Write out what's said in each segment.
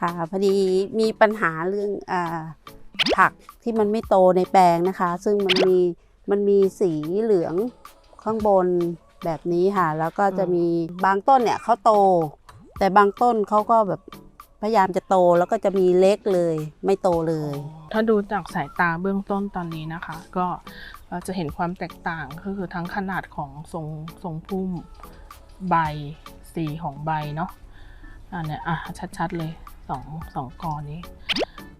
ค่ะพอดีมีปัญหาเรื่องอผักที่มันไม่โตในแปลงนะคะ ซึ่งมันมีมันมีสีเหลืองข้างบนแบบนี้ค่ะ แล้วก็จะมีบางต้นเนี่ยเขาโต แต่บางต้นเขาก็แบบพยายามจะโตแล้วก็จะมีเล็กเลย ไม่โตเลย ถ้าดูจากสายตาเบื้องต้นตอนนี้นะคะ ก็จะเห็นความแตกต่างก็คือทั้งขนาดของทรงทรงพุ่มใบสีของใบเนาะอันเนี้ยอะชัดๆเลย สองสองกอนี้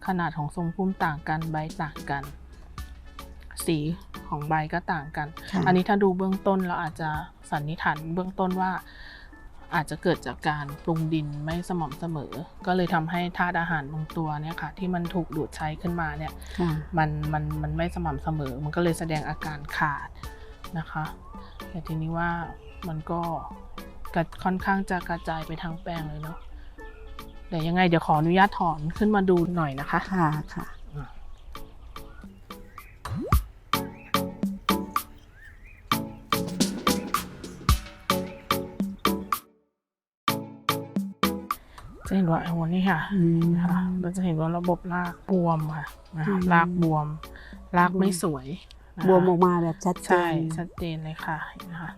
ขนาดของทรงพุ่มต่างกันใบต่างกัน สีของใบก็ต่างกันค่ะอันนี้ถ้าดูเบื้องต้นเราอาจจะสันนิษฐานเบื้องต้นว่าอาจจะเกิดจากการปรุงดินไม่สม่ำเสมอ ก็เลยทำให้ธาตุอาหารบางตัวเนี่ยค่ะที่มันถูกดูดใช้ขึ้นมาเนี่ยค่ะมันมันมันไม่สม่ำเสมอ มันก็เลยแสดงอาการขาดนะคะ แต่ทีนี้ว่ามันก็กระค่อนข้างจะกระจายไปทั้งแปลงเลยเนาะ เดี๋ยวยังไงเดี๋ยวขออนุญาตถอนขึ้นมาดูหน่อยนะคะ ค่ะค่ะ จะเห็นว่าโอ้โหนี่ค่ะอืม นะคะเราจะเห็นว่าระบบรากบวมค่ะนะคะอืม รากบวม รากไม่สวยนะคะบวมออกมาแบบชัดเจใช่นชัดเจนเลยค่ะนะคะ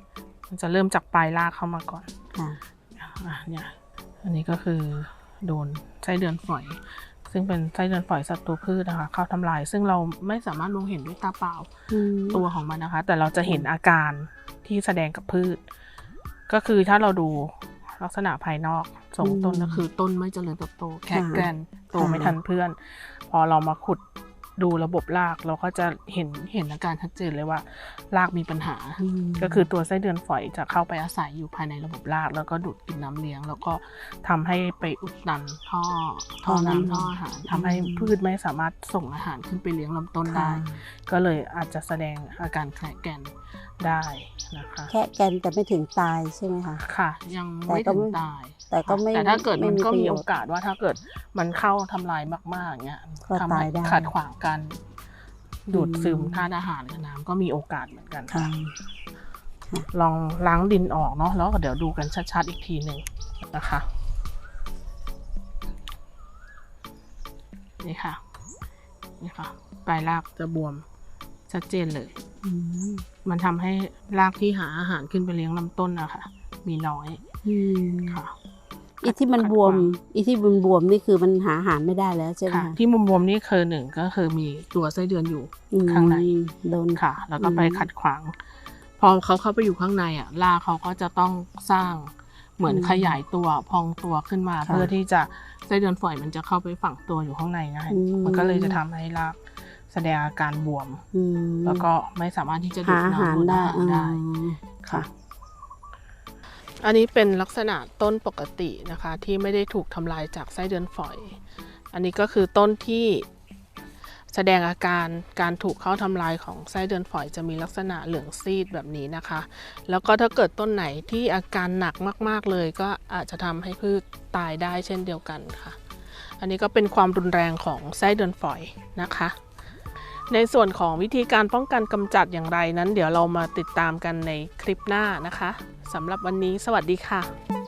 มันจะเริ่มจากปลายรากเข้ามาก่อนค่ะ อะเนี่ย อันนี้ก็คือ โดนไส้เดือนฝอย ซึ่งเป็นไส้เดือนฝอยศัตรูพืชนะคะ เข้าทำลาย ซึ่งเราไม่สามารถมองเห็นด้วยตาเปล่าอืมตัวของมันนะคะ แต่เราจะเห็นอาการที่แสดงกับพืช ก็คือถ้าเราดูลักษณะภายนอกสองต้นก็คือต้นไม่เจริญเติบโตแค่แกนโตไม่ทันเพื่อน พอเรามาขุด ดูระบบรากเราก็จะเห็นเห็นอาการชัดเจนเลยว่ารากมีปัญหามก็คือตัวไส้เดือนฝอยจะเข้าไปอาศัยอยู่ภายในระบบราก แล้วก็ดูดกินน้ำเลี้ยง แล้วก็ทำให้ไปอุดตันท่อท่อน้ำท่ออาหารทำให้พืชไม่สามารถส่งอาหารขึ้นไปเลี้ยงลำต้นค่ะได้ ก็เลยอาจจะแสดงอาการแคระแกนได้นะคะแค่แกนแต่ไม่ถึงตายใช่ไหมคะค่ะ ยังแต่ไม่ก็ถึงไม่ตาย แต่ก็ไม่แต่ถ้าเกิดไม่มันมีก็ประมีโยชน์โอกาสว่าถ้าเกิดมันเข้าทำลายมากๆเงี้ยก็ทำให้ตายได้ขัดขวางการดูดซึมอืมธาตุอาหารกับน้ำก็มีโอกาสเหมือนกันค่ะ ลองล้างดินออกเนาะแล้วก็เดี๋ยวดูกันชัดๆอีกทีหนึ่งนะคะ นี่ค่ะ นี่ค่ะปลายรากจะบวมชัดเจนเลยอืมมันทำให้รากที่หาอาหารขึ้นไปเลี้ยงลำต้นนะคะมีน้อยอืมค่ะ อีที่มันขัดบวมขางอีที่บวมบวมๆนี่คือมันหาอาหารไม่ได้แล้วใช่ไหมค่ะคะที่มุมบวมๆนี่คือหนึ่งก็คือมีตัวไส้เดือนอยู่ อืมข้างใน โดน ค่ะ แล้วก็ไปอืมขัดขวาง พอเขาเข้าไปอยู่ข้างในอะรากเขาก็จะต้องสร้างเหมือนอืมขยายตัวพองตัวขึ้นมา ค่ะเพื่อที่จะไส้เดือนฝอยมันจะเข้าไปฝังตัวอยู่ข้างในง่ายอืม มันก็เลยจะทำให้รากแสดงอาการบวม อืมแล้วก็ไม่สามารถที่จะดูหาดอาหารน้ำดูดได้อาหารได้ อืมค่ะ อันนี้เป็นลักษณะต้นปกตินะคะที่ไม่ได้ถูกทำลายจากไส้เดือนฝอย อันนี้ก็คือต้นที่แสดงอาการการถูกเข้าทำลายของไส้เดือนฝอยจะมีลักษณะเหลืองซีดแบบนี้นะคะ แล้วก็ถ้าเกิดต้นไหนที่อาการหนักมาก ๆ เลยก็อาจจะทำให้พืชตายได้เช่นเดียวกันค่ะ อันนี้ก็เป็นความรุนแรงของไส้เดือนฝอยนะคะ ในส่วนของวิธีการป้องกันกำจัดอย่างไรนั้น เดี๋ยวเรามาติดตามกันในคลิปหน้านะคะสำหรับวันนี้สวัสดีค่ะ